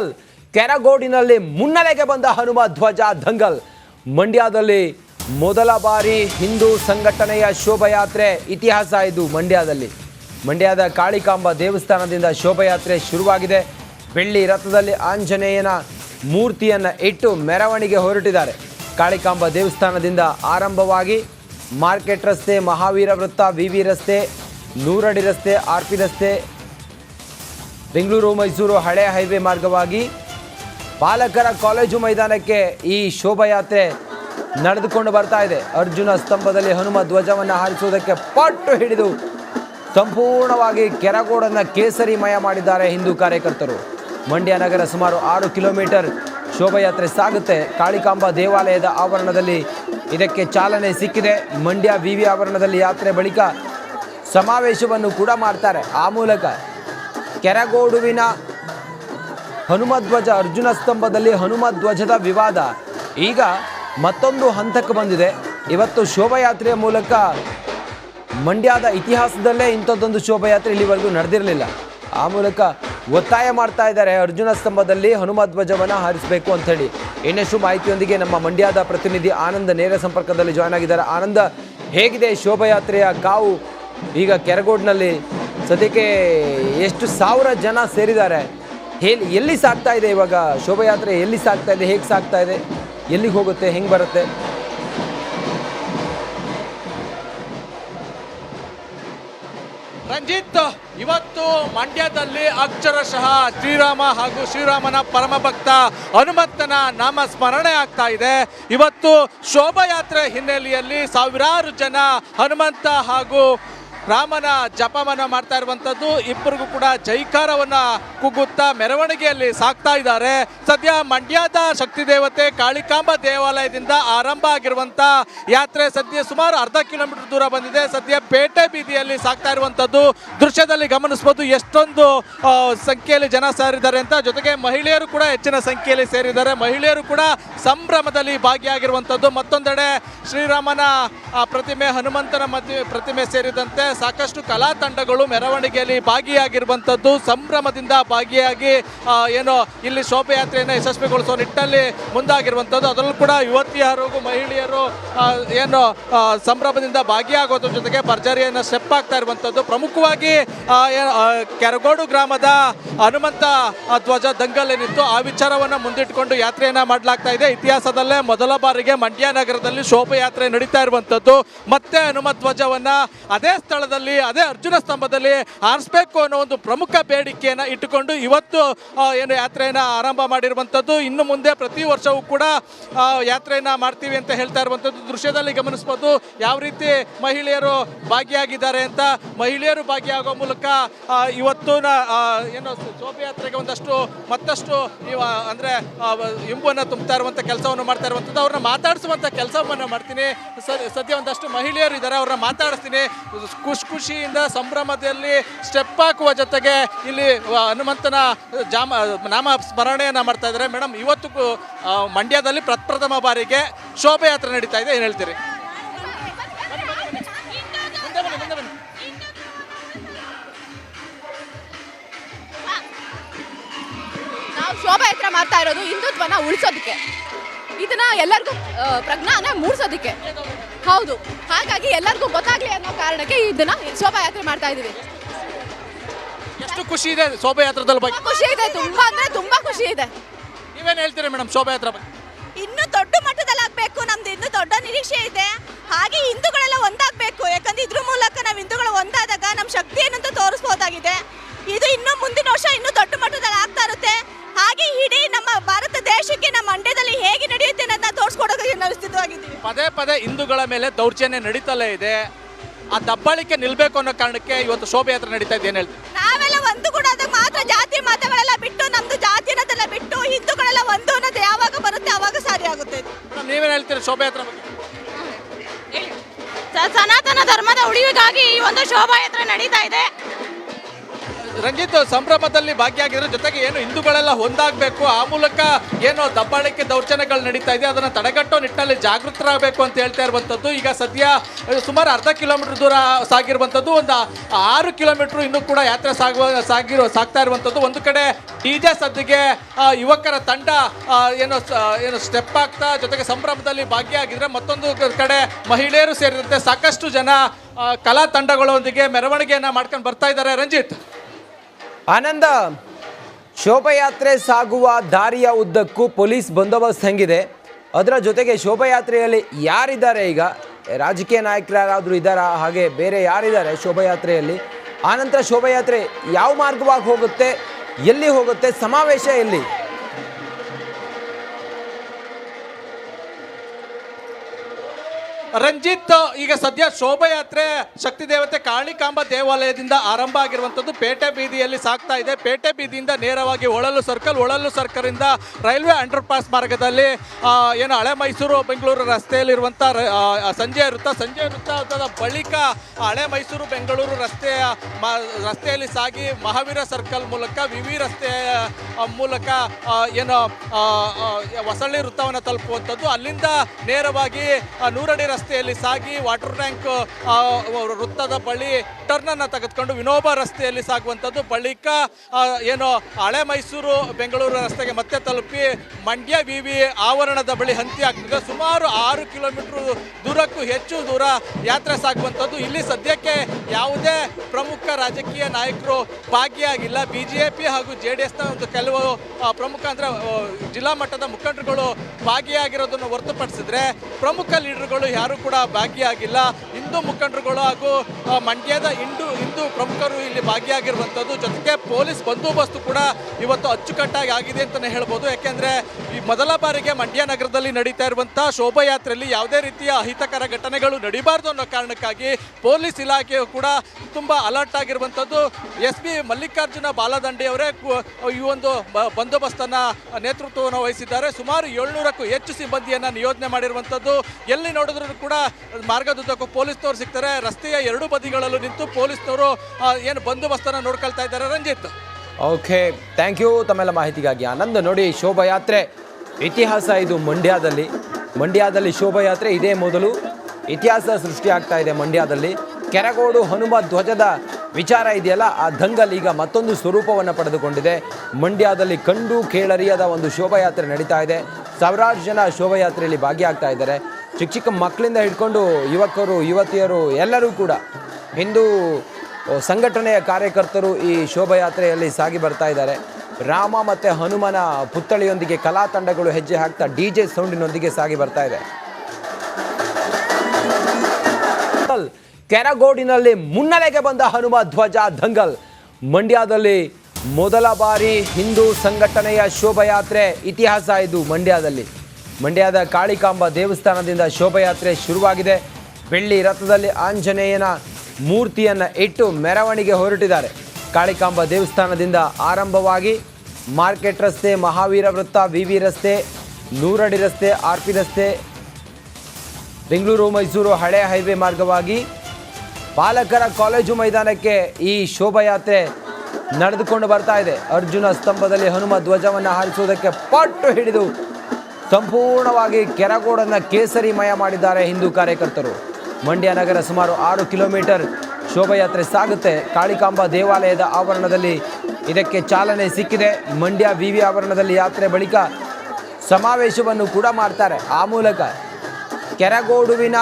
ದಂಗಲ್. ಕೆರಗೋಡಿನಲ್ಲಿ ಮುನ್ನಡೆಗೆ ಬಂದ ಹನುಮ ಧ್ವಜ ದಂಗಲ್. ಮಂಡ್ಯದಲ್ಲಿ ಮೊದಲ ಬಾರಿ ಹಿಂದೂ ಸಂಘಟನೆಯ ಶೋಭಯಾತ್ರೆ ಇತಿಹಾಸ ಇದು ಮಂಡ್ಯದಲ್ಲಿ. ಮಂಡ್ಯದ ಕಾಳಿಕಾಂಬ ದೇವಸ್ಥಾನದಿಂದ ಶೋಭಯಾತ್ರೆ ಶುರುವಾಗಿದೆ. ಬೆಳ್ಳಿ ರಥದಲ್ಲಿ ಆಂಜನೇಯನ ಮೂರ್ತಿಯನ್ನು ಇಟ್ಟು ಮೆರವಣಿಗೆ ಹೊರಟಿದ್ದಾರೆ. ಕಾಳಿಕಾಂಬ ದೇವಸ್ಥಾನದಿಂದ ಆರಂಭವಾಗಿ ಮಾರ್ಕೆಟ್ ರಸ್ತೆ, ಮಹಾವೀರ ವೃತ್ತ ವಿ ವಿ ರಸ್ತೆ, ನೂರಡಿ ರಸ್ತೆ, ಆರ್ ಪಿ ರಸ್ತೆ ಬೆಂಗಳೂರು ಮೈಸೂರು ಹಳೆ ಹೈವೇ ಮಾರ್ಗವಾಗಿ ಪಾಲಕರ ಕಾಲೇಜು ಮೈದಾನಕ್ಕೆ ಈ ಶೋಭಾಯಾತ್ರೆ ನಡೆದುಕೊಂಡು ಬರ್ತಾ ಇದೆ. ಅರ್ಜುನ ಸ್ತಂಭದಲ್ಲಿ ಹನುಮ ಧ್ವಜವನ್ನು ಹಾರಿಸುವುದಕ್ಕೆ ಪಟ್ಟು ಹಿಡಿದು ಸಂಪೂರ್ಣವಾಗಿ ಕೆರಗೋಡನ್ನು ಕೇಸರಿಮಯ ಮಾಡಿದ್ದಾರೆ ಹಿಂದೂ ಕಾರ್ಯಕರ್ತರು. ಮಂಡ್ಯ ನಗರ ಸುಮಾರು ಆರು ಕಿಲೋಮೀಟರ್ ಶೋಭಾಯಾತ್ರೆ ಸಾಗುತ್ತೆ. ಕಾಳಿಕಾಂಬ ದೇವಾಲಯದ ಆವರಣದಲ್ಲಿ ಇದಕ್ಕೆ ಚಾಲನೆ ಸಿಕ್ಕಿದೆ. ಮಂಡ್ಯ ವಿವಿ ಆವರಣದಲ್ಲಿ ಯಾತ್ರೆ ಬಳಿಕ ಸಮಾವೇಶವನ್ನು ಕೂಡ ಮಾಡ್ತಾರೆ. ಆ ಮೂಲಕ ಕೆರಗೋಡುವಿನ ಹನುಮಧ್ವಜ ಅರ್ಜುನ ಸ್ತಂಭದಲ್ಲಿ ಹನುಮಧ್ವಜದ ವಿವಾದ. ಈಗ ಮತ್ತೊಂದು ಹಂತಕ್ಕೆ ಬಂದಿದೆ. ಇವತ್ತು ಶೋಭಾಯಾತ್ರೆಯ ಮೂಲಕ ಮಂಡ್ಯದ ಇತಿಹಾಸದಲ್ಲೇ ಇಂಥದ್ದೊಂದು ಶೋಭಾಯಾತ್ರೆ ಇಲ್ಲಿವರೆಗೂ ನಡೆದಿರಲಿಲ್ಲ. ಆ ಮೂಲಕ ಒತ್ತಾಯ ಮಾಡ್ತಾ ಇದ್ದಾರೆ ಅರ್ಜುನ ಸ್ತಂಭದಲ್ಲಿ ಹನುಮಧ್ವಜವನ್ನು ಹಾರಿಸಬೇಕು ಅಂಥೇಳಿ. ಇನ್ನಷ್ಟು ಮಾಹಿತಿಯೊಂದಿಗೆ ನಮ್ಮ ಮಂಡ್ಯದ ಪ್ರತಿನಿಧಿ ಆನಂದ ನೇರ ಸಂಪರ್ಕದಲ್ಲಿ ಜಾಯ್ನ್ ಆಗಿದ್ದಾರೆ. ಆನಂದ, ಹೇಗಿದೆ ಶೋಭಾಯಾತ್ರೆಯ ಕಾವು? ಈಗ ಕೆರಗೋಡ್ನಲ್ಲಿ ಸದ್ಯಕ್ಕೆ ಎಷ್ಟು ಸಾವಿರ ಜನ ಸೇರಿದ್ದಾರೆ? ಹೇಳಿ, ಎಲ್ಲಿ ಸಾಗ್ತಾ ಇದೆ ಇವಾಗ ಶೋಭಾಯಾತ್ರೆ? ಎಲ್ಲಿ ಸಾಗ್ತಾ ಇದೆ? ಹೇಗೆ ಸಾಗ್ತಾ ಇದೆ? ಎಲ್ಲಿಗೆ ಹೋಗುತ್ತೆ? ಹೆಂಗೆ ಬರುತ್ತೆ? ರಂಜಿತ್, ಇವತ್ತು ಮಂಡ್ಯದಲ್ಲಿ ಅಕ್ಷರಶಃ ಶ್ರೀರಾಮ ಹಾಗೂ ಶ್ರೀರಾಮನ ಪರಮ ಭಕ್ತ ಹನುಮಂತನ ನಾಮ ಸ್ಮರಣೆ ಆಗ್ತಾ ಇದೆ. ಇವತ್ತು ಶೋಭಾಯಾತ್ರೆ ಹಿನ್ನೆಲೆಯಲ್ಲಿ ಸಾವಿರಾರು ಜನ ಹನುಮಂತ ಹಾಗೂ ರಾಮನ ಜಪಮನ ಮಾಡ್ತಾ ಇರುವಂಥದ್ದು ಇಬ್ಬರಿಗೂ ಕೂಡ ಜೈಕಾರವನ್ನ ಕುಗ್ಗುತ್ತಾ ಮೆರವಣಿಗೆಯಲ್ಲಿ ಸಾಕ್ತಾ ಇದ್ದಾರೆ. ಸದ್ಯ ಮಂಡ್ಯದ ಶಕ್ತಿ ದೇವತೆ ಕಾಳಿಕಾಂಬ ದೇವಾಲಯದಿಂದ ಆರಂಭ ಆಗಿರುವಂಥ ಯಾತ್ರೆ ಸದ್ಯ ಸುಮಾರು ಅರ್ಧ ಕಿಲೋಮೀಟರ್ ದೂರ ಬಂದಿದೆ. ಸದ್ಯ ಪೇಟೆ ಬೀದಿಯಲ್ಲಿ ಸಾಕ್ತಾ ಇರುವಂಥದ್ದು ದೃಶ್ಯದಲ್ಲಿ ಗಮನಿಸಬಹುದು ಎಷ್ಟೊಂದು ಸಂಖ್ಯೆಯಲ್ಲಿ ಜನ ಸೇರಿದ್ದಾರೆ ಅಂತ. ಜೊತೆಗೆ ಮಹಿಳೆಯರು ಕೂಡ ಹೆಚ್ಚಿನ ಸಂಖ್ಯೆಯಲ್ಲಿ ಸೇರಿದ್ದಾರೆ. ಮಹಿಳೆಯರು ಕೂಡ ಸಂಭ್ರಮದಲ್ಲಿ ಭಾಗಿಯಾಗಿರುವಂಥದ್ದು ಮತ್ತೊಂದೆಡೆ ಶ್ರೀರಾಮನ ಪ್ರತಿಮೆ ಹನುಮಂತನ ಮತಿ ಪ್ರತಿಮೆ ಸೇರಿದಂತೆ ಸಾಕಷ್ಟು ಕಲಾ ತಂಡಗಳು ಮೆರವಣಿಗೆಯಲ್ಲಿ ಭಾಗಿಯಾಗಿರುವಂಥದ್ದು, ಸಂಭ್ರಮದಿಂದ ಭಾಗಿಯಾಗಿ ಏನು ಇಲ್ಲಿ ಶೋಭಯಾತ್ರೆಯನ್ನು ಯಶಸ್ವಿಗೊಳಿಸುವ ನಿಟ್ಟಲ್ಲಿ ಮುಂದಾಗಿರುವಂಥದ್ದು. ಅದರಲ್ಲೂ ಕೂಡ ಯುವತಿಯರು, ಮಹಿಳೆಯರು ಏನು ಸಂಭ್ರಮದಿಂದ ಭಾಗಿಯಾಗೋದ್ರ ಜೊತೆಗೆ ಭರ್ಜರಿಯನ್ನು ಸ್ಟೆಪ್ ಆಗ್ತಾ ಇರುವಂಥದ್ದು. ಪ್ರಮುಖವಾಗಿ ಕೆರಗೋಡು ಗ್ರಾಮದ ಹನುಮಂತ ಧ್ವಜ ದಂಗಲ್ ಏನಿತ್ತು ಆ ವಿಚಾರವನ್ನು ಮುಂದಿಟ್ಟುಕೊಂಡು ಯಾತ್ರೆಯನ್ನ ಮಾಡಲಾಗ್ತಾ ಇದೆ. ಇತಿಹಾಸದಲ್ಲೇ ಮೊದಲ ಬಾರಿಗೆ ಮಂಡ್ಯ ನಗರದಲ್ಲಿ ಶೋಭಯಾತ್ರೆ ನಡೀತಾ ಇರುವಂಥದ್ದು. ಮತ್ತೆ ಹನುಮ ಧ್ವಜವನ್ನ ಅದೇ ಸ್ಥಳದಲ್ಲಿ ಅದೇ ಅರ್ಜುನ ಸ್ತಂಭದಲ್ಲಿ ಹಾರಿಸ್ಬೇಕು ಅನ್ನೋ ಒಂದು ಪ್ರಮುಖ ಬೇಡಿಕೆಯನ್ನು ಇಟ್ಟುಕೊಂಡು ಇವತ್ತು ಏನು ಯಾತ್ರೆಯನ್ನು ಆರಂಭ ಮಾಡಿರುವಂಥದ್ದು. ಇನ್ನು ಮುಂದೆ ಪ್ರತಿ ವರ್ಷವೂ ಕೂಡ ಯಾತ್ರೆಯನ್ನು ಮಾಡ್ತೀವಿ ಅಂತ ಹೇಳ್ತಾ ಇರುವಂಥದ್ದು. ದೃಶ್ಯದಲ್ಲಿ ಗಮನಿಸ್ಬೋದು ಯಾವ ರೀತಿ ಮಹಿಳೆಯರು ಭಾಗಿಯಾಗಿದ್ದಾರೆ ಅಂತ. ಮಹಿಳೆಯರು ಭಾಗಿಯಾಗೋ ಮೂಲಕ ಇವತ್ತು ಏನು ಶೋಭಯಾತ್ರೆಗೆ ಒಂದಷ್ಟು, ಮತ್ತಷ್ಟು ನೀವು, ಅಂದ್ರೆ ಇಂಬನ್ನು ತುಂಬ್ತಾ ಇರುವಂಥ ಕೆಲಸವನ್ನು ಮಾಡ್ತಾ ಇರುವಂಥದ್ದು. ಅವ್ರನ್ನ ಮಾತಾಡಿಸುವಂಥ ಕೆಲಸವನ್ನು ಮಾಡ್ತೀನಿ. ಸದ್ಯ ಒಂದಷ್ಟು ಮಹಿಳೆಯರು ಇದ್ದಾರೆ, ಅವ್ರನ್ನ ಮಾತಾಡಿಸ್ತೀನಿ. ಖುಷಿ ಖುಷಿಯಿಂದ ಸಂಭ್ರಮದಲ್ಲಿ ಸ್ಟೆಪ್ ಹಾಕುವ ಜೊತೆಗೆ ಇಲ್ಲಿ ಹನುಮಂತನ ಜಾಮ ನಾಮ ಸ್ಮರಣೆಯನ್ನು ಮಾಡ್ತಾ ಇದ್ದಾರೆ. ಮೇಡಮ್, ಇವತ್ತು ಮಂಡ್ಯದಲ್ಲಿ ಪ್ರಪ್ರಥಮ ಬಾರಿಗೆ ಶೋಭಾಯಾತ್ರೆ ನಡೀತಾ ಇದೆ. ಏನು ಹೇಳ್ತೀರಿ? ಶೋಭಾಯಾತ್ರೆ ಮಾಡ್ತಾ ಇರೋದು ಹಿಂದುತ್ವನ ಉಳಿಸೋದಕ್ಕೆ. ಇದನ್ನ ಎಲ್ಲರಿಗೂ ಪ್ರಜ್ಞಾನ ಮೂಡಿಸೋದಕ್ಕೆ. ಹೌದು. ಹಾಗಾಗಿ ಎಲ್ಲರಿಗೂ ಗೊತ್ತಾಗ್ಲಿ ಅನ್ನೋ ಕಾರಣಕ್ಕೆ ಇದನ್ನ ಶೋಭಾಯಾತ್ರೆ ಮಾಡ್ತಾ ಇದೀವಿ ಎಷ್ಟು ಖುಷಿ ಇದೆ ಶೋಭಾಯಾತ್ರದಲ್ಲಿ ಬಗ್ಗೆ? ಖುಷಿ ಇದೆ ತುಂಬಾ ಅಂದ್ರೆ ತುಂಬಾ ಖುಷಿ ಇದೆ. ನೀವೇನು ಹೇಳ್ತೀರಿ ಮೇಡಮ್ ಶೋಭಾಯಾತ್ರೆ ಬಗ್ಗೆ? ಇನ್ನೂ ದೊಡ್ಡ ಮಟ್ಟದಲ್ಲಿ ಆಗ್ಬೇಕು ನಮ್ದು ಇನ್ನೂ ದೊಡ್ಡ ನಿರೀಕ್ಷೆ ಇದೆ. ಹಾಗೆ ಹಿಂದೂಗಳೆಲ್ಲ ಒಂದಾಗಬೇಕು ಯಾಕಂದ್ರೆ ಹಿಂದೂಗಳ ಮೇಲೆ ದೌರ್ಜನ್ಯ ನಡೀತಲೇ ಇದೆ. ಆ ದಬ್ಬಾಳಿಕೆ ನಿಲ್ಬೇಕು ಅನ್ನೋ ಕಾರಣಕ್ಕೆ ಇವತ್ತು ಶೋಭಯಾತ್ರೆ ನಡೀತಾ ಇದೆ ಏನು ಹೇಳ್ತೀರಿ? ನಾವೆಲ್ಲ ಒಂದು ಕೂಡ ಅದಕ್ಕೆ ಮಾತ್ರ ಜಾತಿ ಮತಗಳೆಲ್ಲ ಬಿಟ್ಟು ನಮ್ದು ಜಾತಿನದೆಲ್ಲ ಬಿಟ್ಟು ಹಿಂದೂಗಳೆಲ್ಲ ಒಂದು ಅನ್ನೋದು ಯಾವಾಗ ಬರುತ್ತೆ ಆವಾಗ ಸಾರಿ ಆಗುತ್ತೆ ನೀವೇನು ಹೇಳ್ತೀರಿ ಶೋಭಯಾತ್ರೆ ಬಗ್ಗೆ? ಸನಾತನ ಧರ್ಮದ ಉಳಿವಿಗಾಗಿ ಈ ಒಂದು ಶೋಭಾಯಾತ್ರೆ ನಡೀತಾ ಇದೆ. ರಂಜಿತ್ ಸಂಭ್ರಮದಲ್ಲಿ ಭಾಗಿಯಾಗಿದ್ರು, ಜೊತೆಗೆ ಏನು ಹಿಂದೂಗಳೆಲ್ಲ ಒಂದಾಗಬೇಕು, ಆ ಮೂಲಕ ಏನು ದಬ್ಬಾಳಿಕೆ ದೌರ್ಜನ್ಯಗಳು ನಡೀತಾ ಇದೆ, ಅದನ್ನು ತಡೆಗಟ್ಟೋ ನಿಟ್ಟಿನಲ್ಲಿ ಜಾಗೃತರಾಗಬೇಕು ಅಂತ ಹೇಳ್ತಾ ಇರುವಂಥದ್ದು. ಈಗ ಸದ್ಯ ಸುಮಾರು ಅರ್ಧ ಕಿಲೋಮೀಟರ್ ದೂರ ಸಾಗಿರುವಂಥದ್ದು, ಒಂದು ಆರು ಕಿಲೋಮೀಟರ್ ಇನ್ನೂ ಕೂಡ ಯಾತ್ರೆ ಸಾಗುವ, ಸಾಗಿರೋ, ಸಾಗ್ತಾ ಇರುವಂಥದ್ದು. ಒಂದು ಕಡೆ ಡಿ ಜೆ ಸದ್ದಿಗೆ ಯುವಕರ ತಂಡ ಏನು ಏನು ಸ್ಟೆಪ್ ಆಗ್ತಾ, ಜೊತೆಗೆ ಸಂಭ್ರಮದಲ್ಲಿ ಭಾಗಿಯಾಗಿದ್ರೆ ಮತ್ತೊಂದು ಕಡೆ ಮಹಿಳೆಯರು ಸೇರಿದಂತೆ ಸಾಕಷ್ಟು ಜನ ಕಲಾ ತಂಡಗಳೊಂದಿಗೆ ಮೆರವಣಿಗೆಯನ್ನ ಮಾಡ್ಕೊಂಡು ಬರ್ತಾ ಇದ್ದಾರೆ. ರಂಜಿತ್. ಆನಂದ, ಶೋಭಯಾತ್ರೆ ಸಾಗುವ ದಾರಿಯ ಉದ್ದಕ್ಕೂ ಪೊಲೀಸ್ ಬಂದೋಬಸ್ತ್ ಹೆಂಗಿದೆ? ಅದರ ಜೊತೆಗೆ ಶೋಭಾಯಾತ್ರೆಯಲ್ಲಿ ಯಾರಿದ್ದಾರೆ ಈಗ? ರಾಜಕೀಯ ನಾಯಕರಾದರೂ ಇದ್ದಾರಾ? ಹಾಗೆ ಬೇರೆ ಯಾರಿದ್ದಾರೆ ಶೋಭಾಯಾತ್ರೆಯಲ್ಲಿ? ಆನಂತರ ಶೋಭಾಯಾತ್ರೆ ಯಾವ ಮಾರ್ಗವಾಗಿ ಹೋಗುತ್ತೆ? ಎಲ್ಲಿ ಹೋಗುತ್ತೆ? ಸಮಾವೇಶ ಎಲ್ಲಿ? ರಂಜಿತ್, ಈಗ ಸದ್ಯ ಶೋಭಾಯಾತ್ರೆ ಶಕ್ತಿ ದೇವತೆ ಕಾಳಿಕಾಂಬ ದೇವಾಲಯದಿಂದ ಆರಂಭ ಆಗಿರುವಂಥದ್ದು ಪೇಟೆ ಬೀದಿಯಲ್ಲಿ ಸಾಗ್ತಾ ಇದೆ. ಪೇಟೆ ಬೀದಿಯಿಂದ ನೇರವಾಗಿ ಒಳಲು ಸರ್ಕಲ್ ಒಳಲು ಸರ್ಕಲಿಂದ ರೈಲ್ವೆ ಅಂಡರ್ ಪಾಸ್ ಮಾರ್ಗದಲ್ಲಿ ಏನು ಹಳೆ ಮೈಸೂರು ಬೆಂಗಳೂರು ರಸ್ತೆಯಲ್ಲಿರುವಂಥ ಸಂಜೆ ವೃತ್ತ ಸಂಜೆ ವೃತ್ತದ ಬಳಿಕ ಹಳೆ ಮೈಸೂರು ಬೆಂಗಳೂರು ರಸ್ತೆಯ ರಸ್ತೆಯಲ್ಲಿ ಸಾಗಿ ಮಹಾವೀರ ಸರ್ಕಲ್ ಮೂಲಕ, ವಿವಿ ರಸ್ತೆಯ ಮೂಲಕ ಏನು ಹೊಸಳ್ಳಿ ವೃತ್ತವನ್ನು ತಲುಪುವಂಥದ್ದು. ಅಲ್ಲಿಂದ ನೇರವಾಗಿ ನೂರಡಿ ರಸ್ತೆಯಲ್ಲಿ ಸಾಗಿ ವಾಟರ್ ಟ್ಯಾಂಕ್ ವೃತ್ತದ ಬಳಿ ಟರ್ನನ್ನು ತೆಗೆದುಕೊಂಡು ವಿನೋಬ ರಸ್ತೆಯಲ್ಲಿ ಸಾಗುವಂಥದ್ದು. ಬಳಿಕ ಏನು ಹಳೆ ಮೈಸೂರು, ಬೆಂಗಳೂರು ರಸ್ತೆಗೆ ಮತ್ತೆ ತಲುಪಿ ಮಂಡ್ಯ ವಿ ವಿ ಆವರಣದ ಬಳಿ ಹಂತಿ ಆಗ್ತದೆ. ಸುಮಾರು ಆರು ಕಿಲೋಮೀಟರ್ ದೂರಕ್ಕೂ ಹೆಚ್ಚು ದೂರ ಯಾತ್ರೆ ಸಾಗುವಂಥದ್ದು. ಇಲ್ಲಿ ಸದ್ಯಕ್ಕೆ ಯಾವುದೇ ಪ್ರಮುಖ ರಾಜಕೀಯ ನಾಯಕರು ಭಾಗಿಯಾಗಿಲ್ಲ. ಬಿ ಜೆ ಪಿ ಹಾಗೂ ಜೆ ಡಿ ಒಂದು ಕೆಲವು ಪ್ರಮುಖ ಅಂದರೆ ಜಿಲ್ಲಾ ಮಟ್ಟದ ಮುಖಂಡರುಗಳು ಭಾಗಿಯಾಗಿರೋದನ್ನು ಹೊರತುಪಡಿಸಿದ್ರೆ ಪ್ರಮುಖ ಲೀಡರ್ಗಳು ಯಾರು ಕೂಡ ಭಾಗಿಯಾಗಿಲ್ಲ ಹಿಂದೂ ಮುಖಂಡರುಗಳು ಹಾಗೂ ಮಂಡ್ಯದ ಹಿಂದೂ ಹಿಂದೂ ಪ್ರಮುಖರು ಇಲ್ಲಿ ಭಾಗಿಯಾಗಿರುವಂಥದ್ದು ಜೊತೆಗೆ ಪೊಲೀಸ್ ಬಂದೋಬಸ್ತು ಕೂಡ ಇವತ್ತು ಅಚ್ಚುಕಟ್ಟಾಗಿ ಆಗಿದೆ ಅಂತಲೇ ಹೇಳ್ಬೋದು. ಯಾಕೆಂದರೆ, ಈ ಮೊದಲ ಬಾರಿಗೆ ಮಂಡ್ಯ ನಗರದಲ್ಲಿ ನಡೀತಾ ಇರುವಂಥ ಶೋಭಾಯಾತ್ರೆಯಲ್ಲಿ ಯಾವುದೇ ರೀತಿಯ ಅಹಿತಕರ ಘಟನೆಗಳು ನಡೀಬಾರ್ದು ಅನ್ನೋ ಕಾರಣಕ್ಕಾಗಿ ಪೊಲೀಸ್ ಇಲಾಖೆಯು ಕೂಡ ತುಂಬ ಅಲರ್ಟ್ ಆಗಿರುವಂಥದ್ದು. ಎಸ್ ಪಿ ಮಲ್ಲಿಕಾರ್ಜುನ ಬಾಲದಂಡಿ ಅವರೇ ಈ ಒಂದು ಬಂದೋಬಸ್ತನ್ನು ನೇತೃತ್ವವನ್ನು ವಹಿಸಿದ್ದಾರೆ. ಸುಮಾರು ಏಳ್ನೂರಕ್ಕೂ ಹೆಚ್ಚು ಸಿಬ್ಬಂದಿಯನ್ನು ನಿಯೋಜನೆ ಮಾಡಿರುವಂಥದ್ದು. ಎಲ್ಲಿ ನೋಡಿದ್ರು ಕೂಡ ಮಾರ್ಗದುದ್ದಕ್ಕೂ ಪೊಲೀಸ್ನವರು ಸಿಗ್ತಾರೆ. ರಸ್ತೆಯ ಎರಡು ಬದಿಗಳಲ್ಲೂ ನಿಂತು ಪೊಲೀಸ್ನವರು ಏನು ಬಂದೋಬಸ್ತನ್ನು ನೋಡ್ಕೊಳ್ತಾ ಇದ್ದಾರೆ ರಂಜಿತ್. ಓಕೆ ಥ್ಯಾಂಕ್ ಯು ತಮ್ಮೆಲ್ಲ ಮಾಹಿತಿಗಾಗಿ ಆನಂದ್. ನೋಡಿ, ಶೋಭಯಾತ್ರೆ, ಇತಿಹಾಸ ಇದು ಮಂಡ್ಯದಲ್ಲಿ. ಮಂಡ್ಯದಲ್ಲಿ ಶೋಭಾಯಾತ್ರೆ ಇದೇ ಮೊದಲು. ಇತಿಹಾಸ ಸೃಷ್ಟಿ ಆಗ್ತಾ ಇದೆ ಮಂಡ್ಯದಲ್ಲಿ. ಕೆರಗೋಡು ಹನುಮ ಧ್ವಜದ ವಿಚಾರ ಇದೆಯಲ್ಲ, ಆ ದಂಗಲ್ ಈಗ ಮತ್ತೊಂದು ಸ್ವರೂಪವನ್ನು ಪಡೆದುಕೊಂಡಿದೆ. ಮಂಡ್ಯದಲ್ಲಿ ಕಂಡು ಕೇಳರಿಯದ ಒಂದು ಶೋಭಾಯಾತ್ರೆ ನಡೀತಾ ಇದೆ. ಸಾವಿರಾರು ಜನ ಶೋಭಾಯಾತ್ರೆಯಲ್ಲಿ ಭಾಗಿಯಾಗ್ತಾ ಇದ್ದಾರೆ. ಚಿಕ್ಕ ಚಿಕ್ಕ ಮಕ್ಕಳಿಂದ ಹಿಡ್ಕೊಂಡು ಯುವಕರು, ಯುವತಿಯರು ಎಲ್ಲರೂ ಕೂಡ ಹಿಂದೂ ಸಂಘಟನೆಯ ಕಾರ್ಯಕರ್ತರು ಈ ಶೋಭಾಯಾತ್ರೆಯಲ್ಲಿ ಸಾಗಿ ಬರ್ತಾ ಇದ್ದಾರೆ. ರಾಮ ಮತ್ತು ಹನುಮನ ಪುತ್ಥಳಿಯೊಂದಿಗೆ ಕಲಾ ತಂಡಗಳು ಹೆಜ್ಜೆ ಹಾಕ್ತಾ ಡಿ ಜೆ ಸೌಂಡಿನೊಂದಿಗೆ ಸಾಗಿ ಬರ್ತಾ ಇದೆ. ಕೆರಗೋಡಿನಲ್ಲಿ ಮುನ್ನಡೆಗೆ ಬಂದ ಹನುಮ ಧ್ವಜ ದಂಗಲ್. ಮಂಡ್ಯದಲ್ಲಿ ಮೊದಲ ಬಾರಿ ಹಿಂದೂ ಸಂಘಟನೆಯ ಶೋಭಾಯಾತ್ರೆ ಇತಿಹಾಸ ಇದು ಮಂಡ್ಯದಲ್ಲಿ. ಮಂಡ್ಯದ ಕಾಳಿಕಾಂಬ ದೇವಸ್ಥಾನದಿಂದ ಶೋಭಯಾತ್ರೆ ಶುರುವಾಗಿದೆ. ಬೆಳ್ಳಿ ರಥದಲ್ಲಿ ಆಂಜನೇಯನ ಮೂರ್ತಿಯನ್ನು ಇಟ್ಟು ಮೆರವಣಿಗೆ ಹೊರಟಿದ್ದಾರೆ. ಕಾಳಿಕಾಂಬ ದೇವಸ್ಥಾನದಿಂದ ಆರಂಭವಾಗಿ ಮಾರ್ಕೆಟ್ ರಸ್ತೆ, ಮಹಾವೀರ ವೃತ್ತ ವಿ ವಿ ರಸ್ತೆ, ನೂರಡಿ ರಸ್ತೆ ಆರ್ ಪಿ ರಸ್ತೆ, ಬೆಂಗಳೂರು, ಮೈಸೂರು ಹಳೆ ಹೈವೇ ಮಾರ್ಗವಾಗಿ ಪಾಲಕರ ಕಾಲೇಜು ಮೈದಾನಕ್ಕೆ ಈ ಶೋಭಾಯಾತ್ರೆ ನಡೆದುಕೊಂಡು ಬರ್ತಾ ಇದೆ. ಅರ್ಜುನ ಸ್ತಂಭದಲ್ಲಿ ಹನುಮ ಧ್ವಜವನ್ನು ಹಾರಿಸುವುದಕ್ಕೆ ಪಟ್ಟು ಹಿಡಿದು ಸಂಪೂರ್ಣವಾಗಿ ಕೆರಗೋಡನ್ನು ಕೇಸರಿಮಯ ಮಾಡಿದ್ದಾರೆ ಹಿಂದೂ ಕಾರ್ಯಕರ್ತರು. ಮಂಡ್ಯ ನಗರ ಸುಮಾರು ಆರು ಕಿಲೋಮೀಟರ್ ಶೋಭಾಯಾತ್ರೆ ಸಾಗುತ್ತೆ. ಕಾಳಿಕಾಂಬ ದೇವಾಲಯದ ಆವರಣದಲ್ಲಿ ಇದಕ್ಕೆ ಚಾಲನೆ ಸಿಕ್ಕಿದೆ. ಮಂಡ್ಯ ವಿ ವಿ ಆವರಣದಲ್ಲಿ ಯಾತ್ರೆ ಬಳಿಕ ಸಮಾವೇಶವನ್ನು ಕೂಡ ಮಾಡ್ತಾರೆ. ಆ ಮೂಲಕ ಕೆರಗೋಡುವಿನ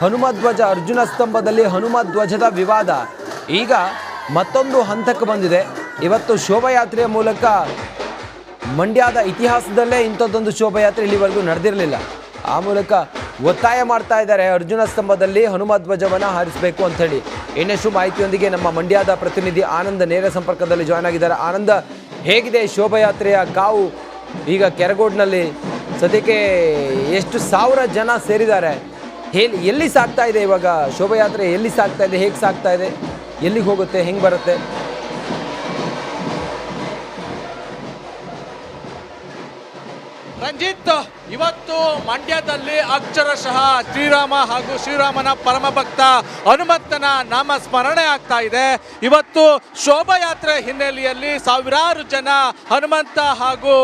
ಹನುಮಧ್ವಜ ಅರ್ಜುನ ಸ್ತಂಭದಲ್ಲಿ ಹನುಮಧ್ವಜದ ವಿವಾದ. ಈಗ ಮತ್ತೊಂದು ಹಂತಕ್ಕೆ ಬಂದಿದೆ. ಇವತ್ತು ಶೋಭಾಯಾತ್ರೆಯ ಮೂಲಕ ಮಂಡ್ಯದ ಇತಿಹಾಸದಲ್ಲೇ ಇಂಥದ್ದೊಂದು ಶೋಭಾಯಾತ್ರೆ ಇಲ್ಲಿವರೆಗೂ ನಡೆದಿರಲಿಲ್ಲ. ಆ ಮೂಲಕ ಒತ್ತಾಯ ಮಾಡ್ತಾ ಇದ್ದಾರೆ ಅರ್ಜುನ ಸ್ತಂಭದಲ್ಲಿ ಹನುಮ ಧ್ವಜವನ್ನು ಹಾರಿಸಬೇಕು ಅಂಥೇಳಿ. ಇನ್ನಷ್ಟು ಮಾಹಿತಿಯೊಂದಿಗೆ ನಮ್ಮ ಮಂಡ್ಯದ ಪ್ರತಿನಿಧಿ ಆನಂದ್ ನೇರ ಸಂಪರ್ಕದಲ್ಲಿ ಜಾಯ್ನ್ ಆಗಿದ್ದಾರೆ. ಆನಂದ, ಹೇಗಿದೆ ಶೋಭಾಯಾತ್ರೆಯ ಕಾವು? ಈಗ ಕೆರಗೋಡ್ನಲ್ಲಿ ಸದ್ಯಕ್ಕೆ ಎಷ್ಟು ಸಾವಿರ ಜನ ಸೇರಿದ್ದಾರೆ? ಹೇಳಿ, ಎಲ್ಲಿ ಸಾಗ್ತಾ ಇದೆ ಇವಾಗ? ಶೋಭಾಯಾತ್ರೆ ಎಲ್ಲಿ ಸಾಗ್ತಾ ಇದೆ? ಹೇಗೆ ಸಾಗ್ತಾ ಇದೆ? ಎಲ್ಲಿಗೆ ಹೋಗುತ್ತೆ? ಹೆಂಗೆ ಬರುತ್ತೆ? ರಂಜಿತ್, ಇವತ್ತು ಮಂಡ್ಯದಲ್ಲಿ ಅಕ್ಷರಶಃ ಶ್ರೀರಾಮ ಹಾಗೂ ಶ್ರೀರಾಮನ ಪರಮ ಭಕ್ತ ಹನುಮಂತನ ನಾಮ ಸ್ಮರಣೆ ಆಗ್ತಾ ಇದೆ. ಇವತ್ತು ಶೋಭಾಯಾತ್ರೆ ಹಿನ್ನೆಲೆಯಲ್ಲಿ ಸಾವಿರಾರು ಜನ ಹನುಮಂತ ಹಾಗೂ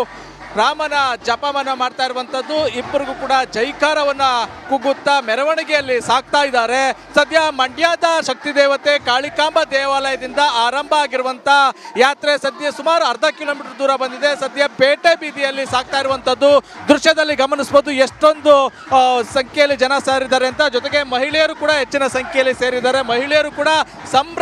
ರಾಮನ ಜಪವನ್ನ ಮಾಡ್ತಾ ಇರುವಂತದ್ದು ಇಬ್ಬರಿಗೂ ಕೂಡ ಜೈಕಾರವನ್ನ ಕುಗ್ಗುತ್ತಾ ಮೆರವಣಿಗೆಯಲ್ಲಿ ಸಾಕ್ತಾ ಇದ್ದಾರೆ. ಸದ್ಯ ಮಂಡ್ಯದ ಶಕ್ತಿ ದೇವತೆ ಕಾಳಿಕಾಂಬ ದೇವಾಲಯದಿಂದ ಆರಂಭ ಆಗಿರುವಂತ ಯಾತ್ರೆ ಸದ್ಯ ಸುಮಾರು ಅರ್ಧ ಕಿಲೋಮೀಟರ್ ದೂರ ಬಂದಿದೆ. ಸದ್ಯ ಪೇಟೆ ಬೀದಿಯಲ್ಲಿ ಸಾಕ್ತಾ ಇರುವಂತದ್ದು ದೃಶ್ಯದಲ್ಲಿ ಗಮನಿಸಬಹುದು ಎಷ್ಟೊಂದು ಸಂಖ್ಯೆಯಲ್ಲಿ ಜನ ಸೇರಿದ್ದಾರೆ ಅಂತ. ಜೊತೆಗೆ ಮಹಿಳೆಯರು ಕೂಡ ಹೆಚ್ಚಿನ ಸಂಖ್ಯೆಯಲ್ಲಿ ಸೇರಿದ್ದಾರೆ. ಮಹಿಳೆಯರು ಕೂಡ ಸಂಭ್ರ